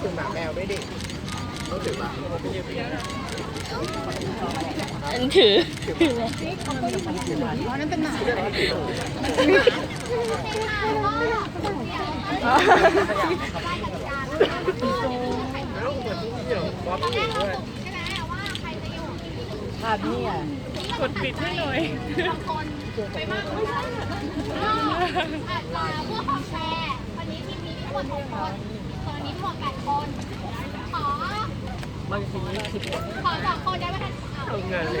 ถือหมาแมวด้วยดิต้องถือหมาอันถืออ๋อนั่นเป็นหมา แล้วเหมือนที่เดียวบอสผู้หญิงด้วยภาพนี่อะกดปิดให้หน่อยไปมากเลยอาจจะเพื่อความแฟร์วันนี้ทีมนี้ทั้งหมดหกคน มดแปดคนขอ บางทีสิบคนขอสองคนได้ไหมคะ ทำงานเลย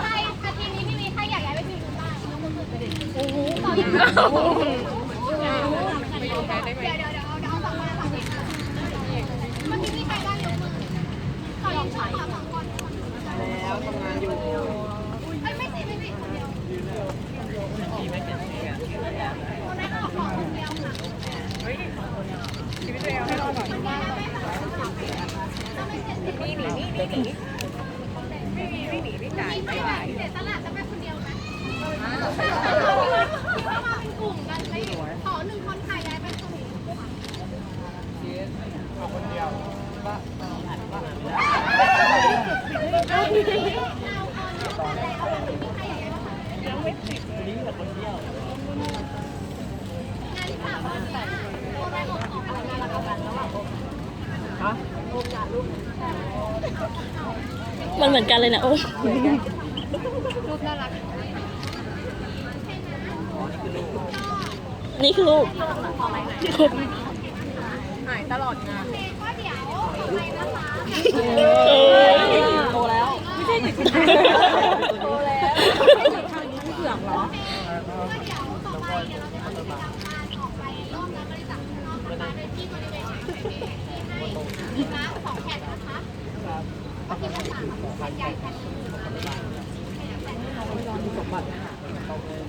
ใครอาทีมนี้พี่มีใครอยากย้ายไปทีมนู้นบ้างยกมือขึ้นไปดิโอ้โหต่อยังไงเดี๋ยวเดี๋ยวเดี๋ยวเอาเดี๋ยวเอาสองคนละสองทีมเมื่อกี้มีใครบ้างยกมือขอลองใช้สองคน แล้วทำงานอยู่ เอ้ยไม่สิไม่สิคนเดียว ทีไม่เป็นเสีย คนนั้นออกของคนเดียวค่ะ ชีวิตตัวเองให้รอดก่อน คนนี้นะไม่ค่ะต้องไม่เจ็ดสิบ นี่หนีนี่นี่หนีไม่มีไม่หนีไม่จ่าย มีใคร ไม่ แบ ไหว บเสียสละจะไปคนเดียวไหมเข้ามาเป็นกลุ่มกันไปขอหนึ่งคนค่ะย้ายไปตรงนี้ เอาคนเดียว เราคนแล้วมีใครอยากย้ายบ้างคะ ยังไม่ติดนี่แบบคนเดียวงานที่สามวันนี้โมได้หกของอะไรแล้วกันระหว่างฮะมันเหมือนกันเลยนะโอ้มรูปน่ารักนี่คือลูกหายตลอดงานโอเคก็เดี๋ยวไปนะคะ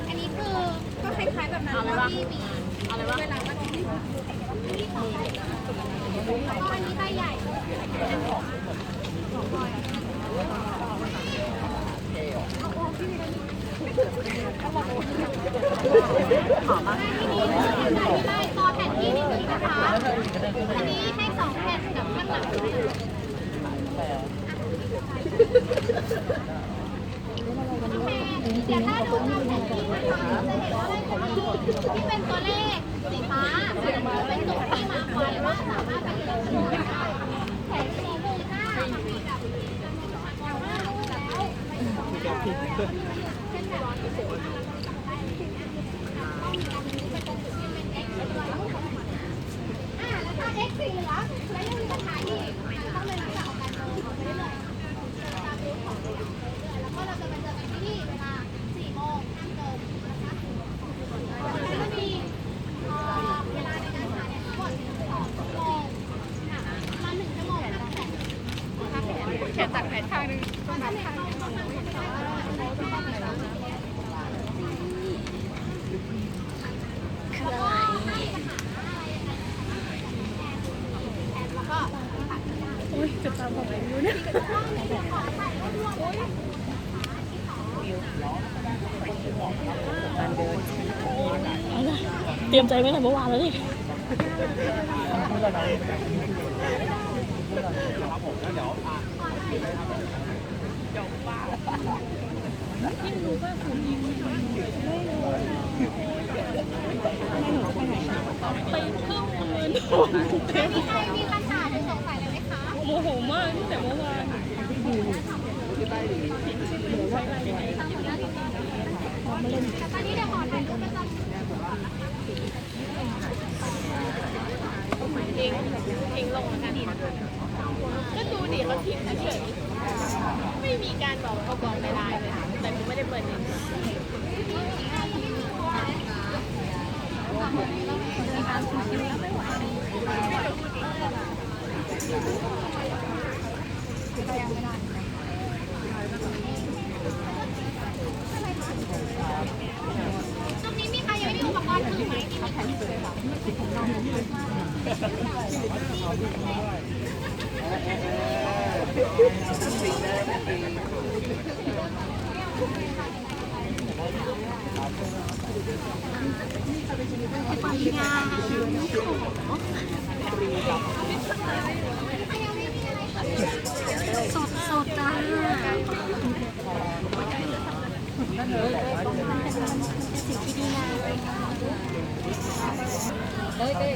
อันนี้คือก็คล้ายๆแบบนั้นว่าที่มีเวลาก็ที่ที่สองใบแล้วก็อันนี้ใบใหญ่ได้ต่อแผ่นที่นิดนึงนะคะอันนี้ให้สองแผ่นกับข้างหลัง งเลยหลังจากออกการเมืองไปเรื่อยๆตามรูทของเราเรื่อยๆแล้วก็เราจะไปเจอกันที่นี่เวลา โอ้ยจะตามผมไปดูเนี่ยเอาละเตรียมใจไว้หน่อยเมื่อวานแล้วนี่ ไปเครื่องมือมีใครมีคำถามหรือสงสัยอะไรไหมคะ โมโหมากตั้งแต่เมื่อวานตอนนี้เดี๋ยวขอถ่ายรูปประจำ ทิ้งทิ้งลงกัน ดูดิเขาทิ้งเฉยๆไม่มีการบอกเขาบอกในไลน์เลยแต่กูไม่ได้เปิดเลยตรงนี้มีใครยังไม่มีอุปกรณ์ถือไหมมี สดสดจ้าสิ่งที่ดีงามเลยเฮ้ยเฮ้ย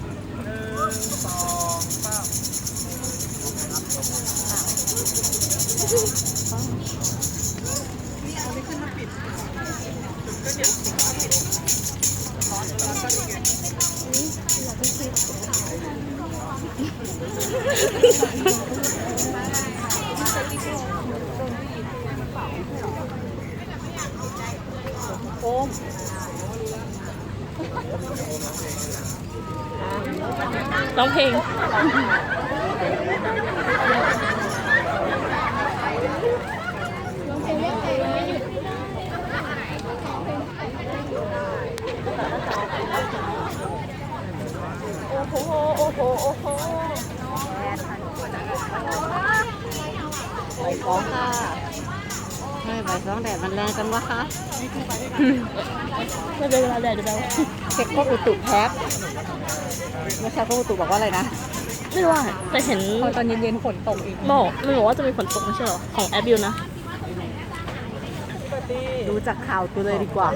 เร้องเพลงโอ้โห โอ้โห โอ้โหใบฟองค่ะไม่ใบฟองแดดมันแรงจังวะคะไม่เป็นเวลาแดดจะแดด เช็คกรมอุตุแพ็คเมื่อเช้ากรมอุตุบอกว่าอะไรนะไม่รู้อะแต่เห็นพอตอนเย็นๆฝนตกอีกบอกมันบอกว่าจะมีฝนตกไม่ใช่เหรอ ของแอปบิวนะดูจากข่าวตัวเลยดีกว่า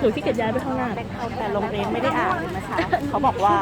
หนูขี้เกียจย้ายไปข้างหน้าแต่โรงเรียนไม่ได้อ่านเลยนะคะเขาบอกว่า